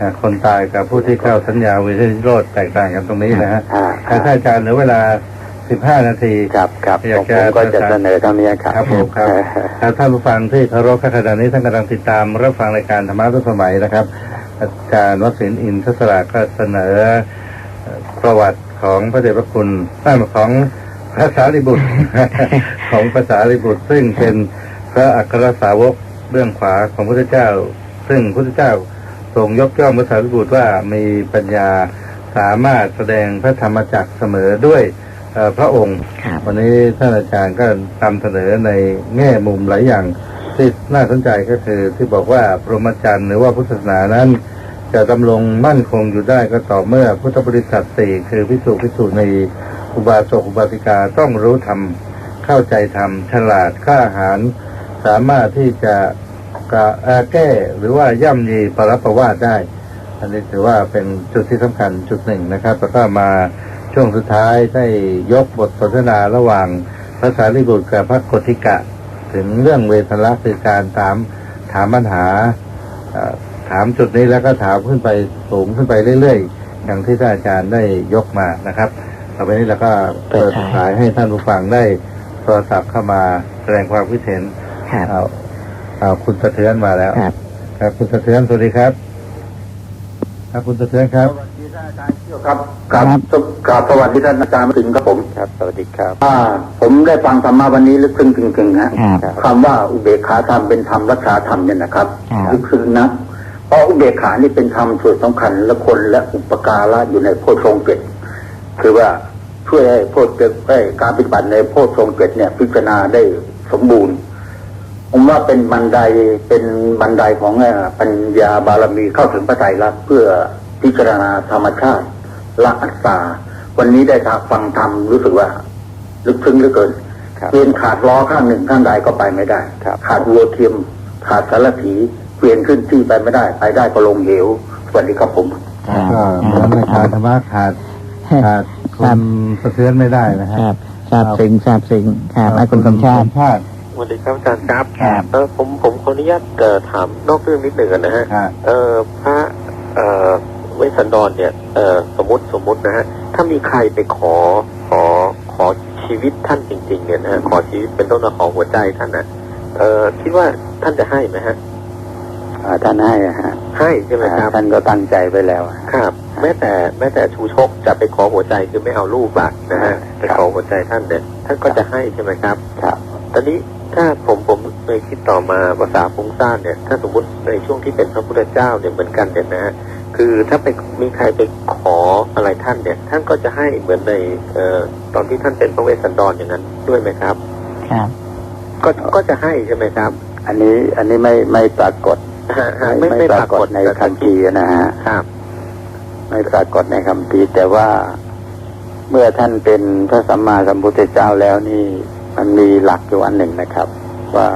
อ่าคนตายกับผู้ที่เข้าสัญญาวิทยุโรธแตกต่างกันตรงนี้นะฮะอ่าถ้าท่านอาจารย์เหลือเวลา15นาทีครับครับอยากผมจะผมก็จะเสนอเท่านี้ครับครับผมครับถ้าท่านผู้ฟังที่เคารพขณะนี้ท่านกำลังติดตามรับฟังรายการธรรมะทุกสมัยนะครับ อาจารย์วัดศิลป์อินทศราก็เสนอเอ่อประวัติของพระเดชพระคุณตั้งของพระสารีบุตร ของพระสารีบุตร ซึ่งเป็นพระอัครสาวกเบื้องขวาของพระพุทธเจ้า ซึ่งพระพุทธเจ้า ทรงยกย่องพระสารีบุตรว่ามีปัญญาสามารถแสดงพระธรรมจักรเสมอด้วยเอ่อพระองค์ครับวันนี้ท่านอาจารย์ก็นำเสนอในแง่มุมหลายอย่างที่น่าสนใจก็คือที่บอกว่าพรหมจรรย์หรือว่าพุทธศาสนานั้น จะดำรงมั่นคงอยู่ได้ก็ต่อเมื่อพุทธบริษัทสี่คือพิสูจพิสูจในอุบาสกอุบาสิกาต้องรู้ธรรมเข้าใจธรรมฉลาดค่าอาหาร สามารถที่จะ กะเอ่อแก้หรือว่าย่ำยีปรับประวาทได้ อันนี้ถือว่าเป็นจุดที่สำคัญจุดหนึ่งนะครับแล้วก็มาช่วงสุดท้ายได้ยกบทสนทนาระหว่างพระสารีบุตรกับพระโกธิกะ ถึงเรื่องเวทละคือการถามถามปัญหาเอ่อถามจุดนี้แล้วก็ถามขึ้นไปสูงขึ้นไปเรื่อยๆอย่างที่ท่านอาจารย์ได้ยกมานะครับต่อไปนี้เราก็เปิดสายให้ท่านผู้ฟังได้โทรศัพท์เข้ามาแสดงความคิดเห็นครับเอาเอาคุณสะเทือนมาแล้วครับ ครับ คุณสะเทือนสวัสดีครับ ครับคุณสะเทือนครับครับครับครับสวัสดีท่านอาจารย์มาถึงครับผมครับ สวัสดีครับอ่าผมได้ฟังธรรมะวันนี้ลึกซึ้งจริงๆฮะครับคำว่าอุเบกขาธรรมเป็นธรรมรักษาธรรมเนี่ยนะครับครับลึกซึ้งนะเพราะอุเบกขานี่เป็นธรรมส่วนสำคัญและคนและอุปการะอยู่ในโพชฌงค์เจ็ดคือว่าช่วยให้โพชฌงค์ให้การปฏิบัติในโพชฌงค์เจ็ดเนี่ยพิจารณาได้สมบูรณ์ ผมว่าเป็นบันไดเป็นบันไดของเอ่อปัญญาบารมีเข้าถึงพระไตรลักษณ์เพื่อพิจารณาธรรมชาติละอัตตาวันนี้ได้ฟังธรรมรู้สึกว่า ลึกซึ้งเหลือเกินครับเปลี่ยนขาดล้อข้างหนึ่งข้างใดก็ไปไม่ได้ครับขาดวัวเทียมขาดสารถีเปลี่ยนขึ้นที่ไปไม่ได้ ไปได้ก็ลงเหวสวัสดีครับผมครับก็เหมือนในการธรรมะขาดขาดคุณสะเทือนไม่ได้นะฮะครับทราบซึ้งทราบซึ้งครับให้คุณสมชาติชาติ สวัสดีครับอาจารย์ครับครับเออผมผมขออนุญาตเอ่อถามนอกเรื่องนิดหนึ่งอะนะฮะครับเออพระเอ่อเวสสันดรเนี่ยเออสมมติสมมตินะฮะถ้ามีใครไปขอขอขอชีวิตท่านจริง ๆ เนี่ยนะฮะขอชีวิตเป็นต้นว่าขอหัวใจท่านนะเออคิดว่าท่านจะให้ไหมฮะอ่าท่านให้อะฮะให้ใช่ไหมครับท่านก็ตั้งใจไปแล้วอะครับ แม้แต่แม้แต่ชูชกจะไปขอหัวใจคือไม่เอาลูกละนะฮะไปขอหัวใจท่านเนี่ยท่านก็จะให้ใช่ไหมครับครับตอนนี้ ถ้าผมผมเลยคิดต่อมาภาษาฟุ้งซ่านเนี่ย ถ้าสมมติในช่วงที่เป็นพระพุทธเจ้าเนี่ยเหมือนกันเนี่ยนะฮะคือถ้าไปมีใครไปขออะไรท่านเนี่ย ท่านก็จะให้เหมือนในเอ่อตอนที่ท่านเป็นพระเวสสันดรอย่างนั้นด้วยไหมครับ ครับ ก็ก็จะให้ใช่ไหมครับ อันนี้อันนี้ไม่ไม่ปรากฏฮะฮะไม่ไม่ปรากฏในคัมภีร์นะฮะครับ ไม่ปรากฏในคำพีร์แต่ว่าเมื่อท่านเป็นพระสัมมาสัมพุทธเจ้าแล้วนี่ มันมีหลักอยู่อันหนึ่งนะครับ ว่า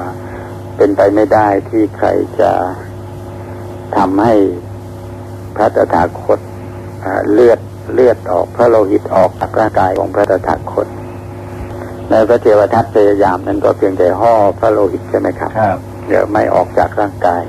เป็นไปไม่ได้ที่ใครจะทำให้พระตถาคตอ่าเลือดเลือดออกพระโลหิตออกจากร่างกายของพระตถาคต ในพระเทวทัตพยายามนั้นก็เพียงแต่ห่อพระโลหิตใช่ไหมครับครับเดี๋ยวไม่ออกจากร่างกาย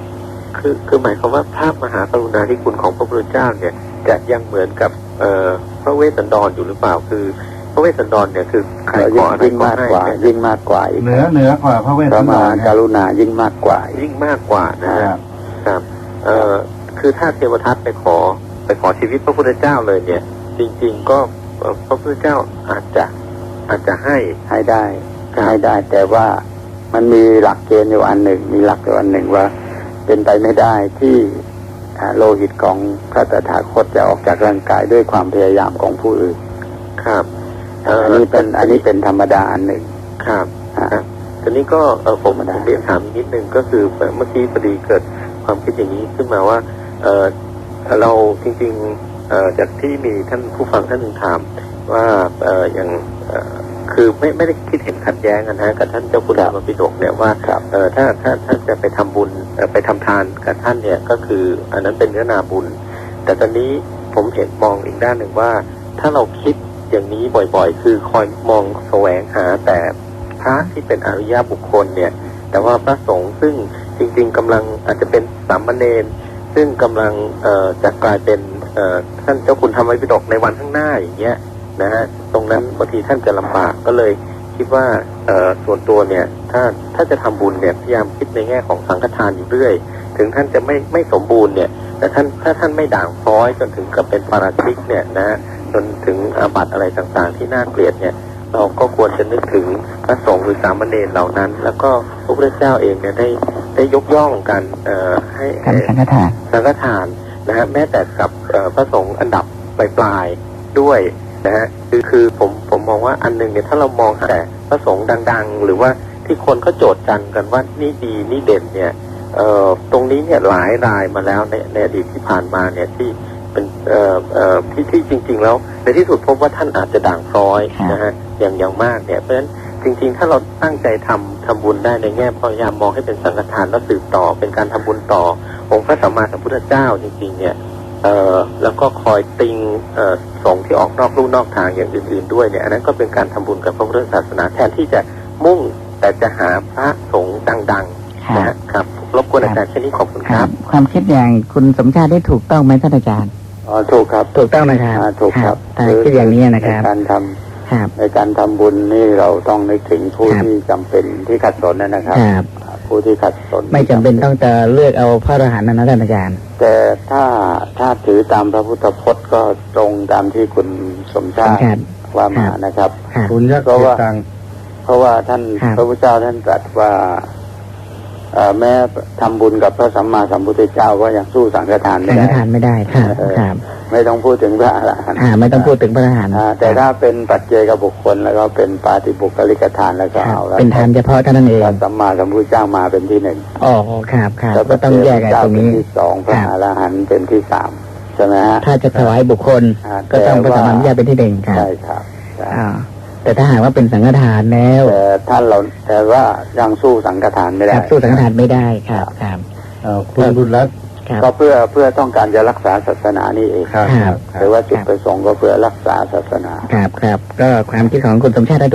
คือคือหมายความว่าภาพมหากรุณาธิคุณของพระพุทธเจ้าเนี่ยจะยังเหมือนกับเอ่อพระเวสสันดรอยู่หรือเปล่าคือ พระเวสสันดรเนี่ยคือใครขยิ่องอะไรยิ่งก็มากให้กว่าเนี่ยยิ่งมากกว่าอีกเหนือเหนือกว่าพระเวสพสัระนดมหารนะกรุณายิ่งมากกว่าอีกยิ่งมากกว่านะคฮะรับครับ เอ่อคือถ้าเทวทัตไปขอไปขอชีวิตพระพุทธเจ้าเลยเนี่ย จริง ๆก็เอ่อพระพุทธเจ้าอาจจะอาจจะให้ให้ได้ครับให้ได้ แต่ว่ามันมีหลักเกณฑ์อยู่อันหนึ่ง มีหลักอยู่อันหนึ่งว่า เป็นไปไม่ได้ที่อ่าโลหิตของพระตถาคตจะออกจากร่างกายด้วยความพยายามของผู้อื่น ครับเอันนี้เป็นอันนี้เป็นธรรมดาอันหนึ่งครับอ่าครับทีนี้ก็เออผมธรรมดาผมเรียนถามอีกนิดนึงก็คือเมื่อกี้พอดีเกิดความคิดอย่างนี้ขึ้นมาว่า เออเราจริงๆเอ่อจากที่มีท่านผู้ฟังท่านหนึ่งถามว่าเอออย่างเอ่อคือไม่ไม่ได้คิดเห็นขัดแย้งกันนะฮะกับท่านเจ้าคุณธรรมปิฎกเนี่ยว่าครับเออถ้าถ้าท่านจะไปทำบุญเอ่อไปทำทานกับท่านเนี่ยก็คืออันนั้นเป็นเนื้อนาบุญ แต่ตอนนี้ผมเห็นมองอีกด้านหนึ่งว่า ถ้าเราคิด อย่างนี้บ่อยๆ คือคอยมองแสวงหาแต่พระที่เป็นอริยบุคคลเนี่ย แต่ว่าพระสงฆ์ซึ่งจริง ๆกำลังอาจจะเป็นสามเณรซึ่งกำลังเออจะกลายเป็นเออท่านเจ้าคุณทำไว้พิดกในวันข้างหน้าอย่างเงี้ยนะฮะตรงนั้นบางทีท่านจะลำบากก็เลยคิดว่าเออส่วนตัวเนี่ยถ้าถ้าจะทำบุญเนี่ยพยายามคิดในแง่ของสังฆทานอยู่เรื่อย ถึงท่านจะไม่ไม่สมบูรณ์เนี่ยแต่ท่านถ้าท่านไม่ด่างพร้อยจนถึงกับเป็นปาราชิกเนี่ยนะฮะ จนถึงอาบัติอะไรต่างๆ ที่น่าเกลียดเนี่ย เราก็ควรจะนึกถึงพระสงฆ์หรือสามเณรเหล่านั้น แล้วก็พระพุทธเจ้าเองเนี่ยได้ได้ยกย่องกันเอ่อให้การสังฆทานสังฆทานนะฮะแม้แต่กับเอ่อพระสงฆ์อันดับปลายๆด้วยนะฮะคือคือผมผมมองว่าอันหนึงเนี่ยถ้าเรามองหาแต่พระสงฆ์ดัง ๆ หรือว่าที่คนก็โจทย์จันกันว่านี่ดีนี่เด่นเนี่ยเอ่อตรงนี้เนี่ยหลายรายมาแล้วในในอดีตที่ผ่านมาเนี่ยที่ เป็นเอ่อเอ่อที่ที่จริง ๆ แล้ว ในที่สุดพบว่าท่านอาจจะด่างพร้อยครับนะฮะอย่างอย่างมากเนี่ยเพราะฉะนั้นจริง ๆ ถ้าเราตั้งใจทำทำบุญได้ในแง่พยายามมองให้เป็นสังฆทานแล้วสืบต่อเป็นการทำบุญต่อ องค์พระสัมมาสัมพุทธเจ้าจริง ๆ เนี่ยเอ่อแล้วก็คอยติงเอ่อสงฆ์ที่ออกนอกลู่นอกทางอย่างอื่น ๆ ด้วยเนี่ยอันนั้นก็เป็นการทำบุญกับพระพุทธศาสนาแทนที่จะมุ่งแต่จะหาพระสงฆ์ดังคๆรันะบฮะครับรบกวนอาจารย์แค่นี้ขอบคุณคครัรับบความคิดอย่างคุณสมชาติได้ถูกต้องไหมท่านอาจารย์ อ๋อถูกครับ ถูกต้องนะครับอ่าถูกครับถ้าคิดอย่างนี้นะครับในการทำครับในการทำบุญนี่เราต้องนึกถึงผู้ครับที่จำเป็นที่ขัดสนนะครับครับ ผู้ที่ขัดสน ไม่จำเป็นต้องจะเลือกเอาพระอรหันต์นะนะท่านอาจารย์ แต่ถ้าถ้าถือตามพระพุทธพจน์ก็ตรงตามที่คุณสมชาติครับว่ามาครับนะครับครับคุณยักษ์เพราะเกว่าตังเพราะว่าท่านครับพระพุทธเจ้าท่านตรัสว่าเอ่อ แม้ทำบุญกับพระสัมมาสัมพุทธเจ้าก็ยังสู้สังฆทานไม่สังฆได้ทานไม่ได้ครับเออครับไม่ต้องพูดถึงพระอรหันต์อ่าไม่ต้องพูดถึงพระอรหันต์อ่าแต่ถ้าเป็นปัจเจกบุคคลแล้วก็เป็นปาฏิบุคลิกทานแล้วก็ครับเอาแล้วเป็นทานเฉพาะเท่านั้นเองพระสัมมาสัมพุทธเจ้ามาเป็นที่หนึ่งอ๋อครับครับแล้วก็ต้องแยกไอ้เจ้าตรงเป็นนี้ที่สองพระครับอรหันต์เป็นที่สามใช่ไหมฮะถ้าจะถวายบุคคลอ่าก็ต้องพระแต่สัมว่ามาสัมพุทธเจ้าเป็นที่หนึ่งครับใช่ครับใช่อ่า แต่ถ้าหากว่าเป็นสังฆทานแล้วแต่ท่านเราแต่ว่ายังสู้สังฆทานไม่คได้รับสู้สังฆทานไม่ได้ครับครับเอ่อคุณบุญรัตน์ครับก็เพื่อเพื่อต้องการจะรักษาศาสนานี่เองครับครับครัหรืบอว่าจุดประสงค์ก็เพื่อรักษาศาสนาครับครับก็ความคิดของคุณสมชาติได้ถูก